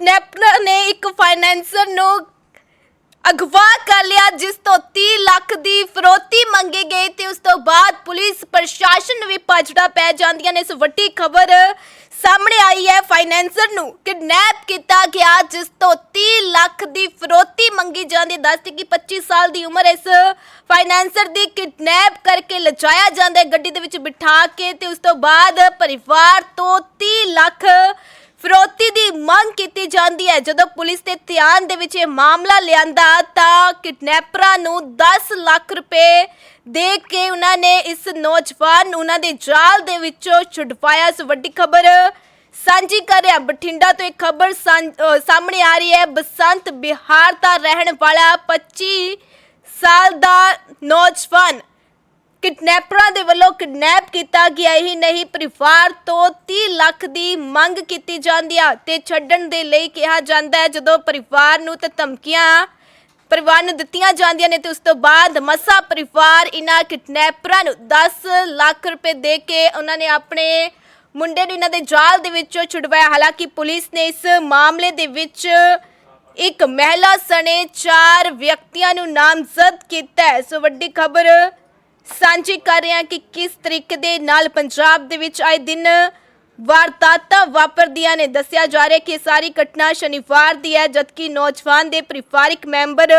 ਨੈਪਨਰ ਨੇ ਇੱਕ ਫਾਈਨੈਂਸਰ ਨੂੰ ਅਗਵਾ ਕਰ ਲਿਆ, ਜਿਸ ਤੋਂ 30 ਲੱਖ ਦੀ ਫਰੋਤੀ ਮੰਗੀ ਗਈ ਤੇ ਉਸ ਤੋਂ ਬਾਅਦ ਪੁਲਿਸ, ਪ੍ਰਸ਼ਾਸਨ ਨੂੰ ਵੀ ਭਜੜਾ ਪੈ ਜਾਂਦੀਆਂ ਨੇ। ਇਸ ਵੱਡੀ ਖਬਰ ਸਾਹਮਣੇ ਆਈ ਹੈ ਫਾਈਨੈਂਸਰ ਨੂੰ। ਕਿਡਨੈਪ ਕੀਤਾ ਗਿਆ, ਜਿਸ ਤੋਂ 30 ਲੱਖ ਦੀ ਫਰੋਤੀ ਮੰਗੀ ਜਾਂਦੀ। ਹੈ ਦੱਸਦੇ ਕਿ 25 ਸਾਲ ਦੀ ਉਮਰ ਇਸ ਫਾਈਨੈਂਸਰ ਦੀ। ਕਿਡਨੈਪ ਕਰਕੇ ਲਜਾਇਆ ਜਾਂਦਾ ਹੈ ਗੱਡੀ ਦੇ ਵਿੱਚ ਬਿਠਾ ਕੇ ਤੇ ਉਸ ਤੋਂ ਬਾਅਦ ਪਰਿਵਾਰ ਤੋਂ 30 ਲੱਖ ਫਰੋਤੀ ਦੀ ਮੰਗ ਕੀਤੀ ਜਾਂਦੀ ਹੈ। ਜਦੋਂ ਪੁਲਿਸ ਦੇ ਧਿਆਨ ਦੇ ਵਿੱਚ ਇਹ ਮਾਮਲਾ ਲਿਆਂਦਾ ਤਾਂ ਕਿਡਨੈਪਰਾਂ ਨੂੰ 10 ਲੱਖ ਰੁਪਏ ਦੇ ਕੇ ਉਹਨਾਂ ਨੇ ਇਸ ਨੌਜਵਾਨ ਨੂੰ ਉਹਨਾਂ ਦੇ ਜਾਲ ਦੇ ਵਿੱਚੋਂ ਛੁਡਵਾਇਆ। ਇਸ ਵੱਡੀ ਖਬਰ ਸਾਂਝੀ ਕਰ ਰਿਹਾ ਬਠਿੰਡਾ ਤੋਂ ਇੱਕ ਖਬਰ ਸਾਹਮਣੇ ਆ ਰਹੀ ਹੈ। ਬਸੰਤ ਬਿਹਾਰ ਦਾ ਰਹਿਣ ਵਾਲਾ 25 ਸਾਲ ਦਾ ਨੌਜਵਾਨ ਕਿਡਨੈਪਰਾਂ ਦੇ ਵੱਲੋਂ ਕਿਡਨੈਪ ਕੀਤਾ ਗਿਆ। ਹੀ ਨਹੀਂ, ਪਰਿਵਾਰ ਤੋਂ 30 ਲੱਖ ਦੀ ਮੰਗ ਕੀਤੀ ਜਾਂਦੀ ਆ ਤੇ ਛੱਡਣ ਦੇ ਲਈ ਕਿਹਾ ਜਾਂਦਾ ਹੈ। ਜਦੋਂ ਪਰਿਵਾਰ ਨੂੰ ਤੇ ਧਮਕੀਆਂ ਪਰਿਵਾਰ ਨੂੰ ਦਿੱਤੀਆਂ ਜਾਂਦੀਆਂ ਨੇ ਤੇ ਉਸ ਤੋਂ ਬਾਅਦ ਮਸਾ ਪਰਿਵਾਰ ਇਹਨਾਂ ਕਿਡਨੈਪਰਾਂ ਨੂੰ 10 ਲੱਖ ਰੁਪਏ ਦੇ ਕੇ ਉਹਨਾਂ ਨੇ ਆਪਣੇ ਮੁੰਡੇ ਨੂੰ ਇਹਨਾਂ ਦੇ ਜਾਲ ਦੇ ਵਿੱਚੋਂ ਛੁਡਵਾਇਆ। ਹਾਲਾਂਕਿ ਪੁਲਿਸ ਨੇ ਇਸ ਮਾਮਲੇ ਦੇ ਵਿੱਚ ਇੱਕ ਮਹਿਲਾ ਸਣੇ ਚਾਰ ਵਿਅਕਤੀਆਂ ਨੂੰ ਨਾਮਜ਼ਦ ਕੀਤਾ ਹੈ। ਸੋ ਵੱਡੀ ਖਬਰ ਸਾਂਝੀ ਕਰ ਰਹੇ ਹਾਂ ਕਿ ਕਿਸ ਤਰੀਕੇ ਦੇ ਨਾਲ ਪੰਜਾਬ ਦੇ ਵਿੱਚ ਆਏ ਦਿਨ ਵਾਰਦਾਤਾਂ ਵਾਪਰਦੀਆਂ ਨੇ। ਦੱਸਿਆ ਜਾ ਰਿਹਾ ਕਿ ਇਹ ਸਾਰੀ ਘਟਨਾ ਸ਼ਨੀਵਾਰ ਦੀ ਹੈ, ਜਦਕਿ ਨੌਜਵਾਨ ਦੇ ਪਰਿਵਾਰਿਕ ਮੈਂਬਰ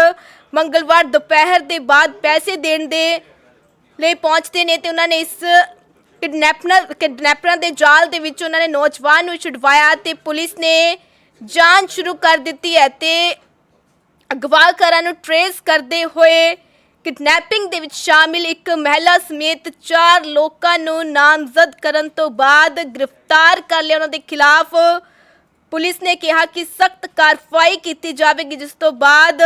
ਮੰਗਲਵਾਰ ਦੁਪਹਿਰ ਦੇ ਬਾਅਦ ਪੈਸੇ ਦੇਣ ਦੇ ਲਈ ਪਹੁੰਚਦੇ ਨੇ ਤੇ ਉਹਨਾਂ ਨੇ ਇਸ ਕਿਡਨੈਪਰ ਕਿਡਨੈਪਰਾਂ ਦੇ ਜਾਲ ਦੇ ਵਿੱਚ ਉਹਨਾਂ ਨੇ ਨੌਜਵਾਨ ਨੂੰ ਛੁਡਵਾਇਆ ਤੇ ਪੁਲਿਸ ਨੇ ਜਾਂਚ ਸ਼ੁਰੂ ਕਰ ਦਿੱਤੀ ਹੈ ਤੇ ਅਗਵਾਕਾਰਾਂ ਨੂੰ ਟਰੇਸ ਕਰਦੇ ਹੋਏ ਕਿਡਨੈਪਿੰਗ ਦੇ ਵਿੱਚ ਸ਼ਾਮਿਲ ਇੱਕ ਮਹਿਲਾ ਸਮੇਤ ਚਾਰ ਲੋਕਾਂ ਨੂੰ ਨਾਮਜ਼ਦ ਕਰਨ ਤੋਂ ਬਾਅਦ ਗ੍ਰਿਫਤਾਰ ਕਰ ਲਿਆ। ਉਹਨਾਂ ਦੇ ਖਿਲਾਫ ਪੁਲਿਸ ਨੇ ਕਿਹਾ ਕਿ ਸਖਤ ਕਾਰਵਾਈ ਕੀਤੀ ਜਾਵੇਗੀ, ਜਿਸ ਤੋਂ ਬਾਅਦ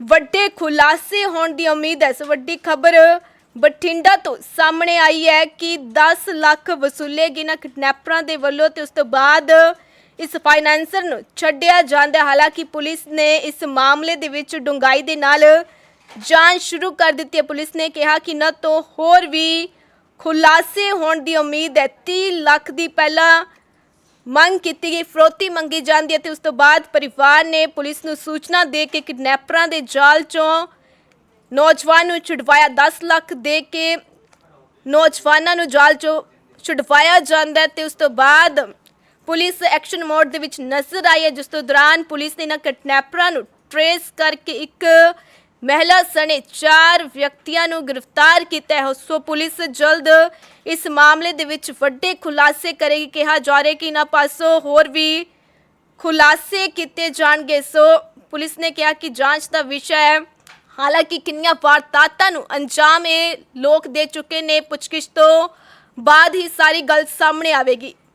ਵੱਡੇ ਖੁਲਾਸੇ ਹੋਣ ਦੀ ਉਮੀਦ ਹੈ। ਸੋ ਵੱਡੀ ਖਬਰ ਬਠਿੰਡਾ ਤੋਂ ਸਾਹਮਣੇ ਆਈ ਹੈ ਕਿ 10 ਲੱਖ ਵਸੂਲੇ ਗਏ ਨਾ ਕਿਡਨੈਪਰਾਂ ਦੇ ਵੱਲੋਂ ਤੇ ਉਸ ਤੋਂ ਬਾਅਦ ਇਸ ਫਾਈਨੈਂਸਰ ਨੂੰ ਛੱਡਿਆ ਜਾਂਦਾ ਹਾਲਾਂਕਿ ਪੁਲਿਸ ਨੇ ਇਸ ਮਾਮਲੇ ਦੇ ਵਿੱਚ ਡੂੰਘਾਈ ਦੇ ਨਾਲ ਜਾਂਚ ਸ਼ੁਰੂ ਕਰ ਦਿੱਤੀ ਹੈ। ਪੁਲਿਸ ਨੇ ਕਿਹਾ ਕਿ ਨਾ ਤੋਂ ਹੋਰ ਵੀ ਖੁਲਾਸੇ ਹੋਣ ਦੀ ਉਮੀਦ ਹੈ। 30 ਲੱਖ ਦੀ ਪਹਿਲਾਂ ਮੰਗ ਕੀਤੀ ਗਈ, ਫਰੋਤੀ ਮੰਗੀ ਜਾਂਦੀ ਹੈ ਤੇ ਉਸ ਤੋਂ ਬਾਅਦ ਪਰਿਵਾਰ ਨੇ ਪੁਲਿਸ ਨੂੰ ਸੂਚਨਾ ਦੇ ਕੇ ਕਿਡਨੈਪਰਾਂ ਦੇ ਜਾਲ ਚੋਂ ਨੌਜਵਾਨ ਨੂੰ ਛੁਡਵਾਇਆ। 10 ਲੱਖ ਦੇ ਕੇ ਨੌਜਵਾਨਾਂ ਨੂੰ ਜਾਲ ਚੋਂ ਛੁਡਵਾਇਆ ਜਾਂਦਾ ਹੈ ਤੇ ਉਸ ਤੋਂ ਬਾਅਦ ਪੁਲਿਸ ਐਕਸ਼ਨ ਮੋਡ ਦੇ ਵਿੱਚ ਨਜ਼ਰ ਆਈ ਹੈ, ਜਿਸ ਤੋਂ ਦੌਰਾਨ ਪੁਲਿਸ ਨੇ ਇਹਨਾਂ ਕਿਡਨੈਪਰਾਂ ਨੂੰ ਟਰੇਸ ਕਰਕੇ ਇੱਕ ਮਹਿਲਾ ਸਣੇ ਚਾਰ ਵਿਅਕਤੀਆਂ ਨੂੰ ਗ੍ਰਿਫਤਾਰ ਕੀਤਾ ਹੈ। ਸੋ ਪੁਲਿਸ ਜਲਦ ਇਸ ਮਾਮਲੇ ਦੇ ਵਿੱਚ ਵੱਡੇ ਖੁਲਾਸੇ ਕਰੇਗੀ। ਕਿਹਾ ਜਾ ਰਿਹਾ ਕਿ ਇਹਨਾਂ ਪਾਸੋਂ ਹੋਰ ਵੀ ਖੁਲਾਸੇ ਕੀਤੇ ਜਾਣਗੇ। ਸੋ ਪੁਲਿਸ ਨੇ ਕਿਹਾ ਕਿ ਜਾਂਚ ਦਾ ਵਿਸ਼ਾ ਹੈ। ਹਾਲਾਂਕਿ ਕਿੰਨੀਆਂ ਵਾਰਦਾਤਾਂ ਨੂੰ ਅੰਜਾਮ ਇਹ ਲੋਕ ਦੇ ਚੁੱਕੇ ਨੇ। ਪੁੱਛਗਿੱਛ ਤੋਂ ਬਾਅਦ ਹੀ ਸਾਰੀ ਗੱਲ ਸਾਹਮਣੇ ਆਵੇਗੀ।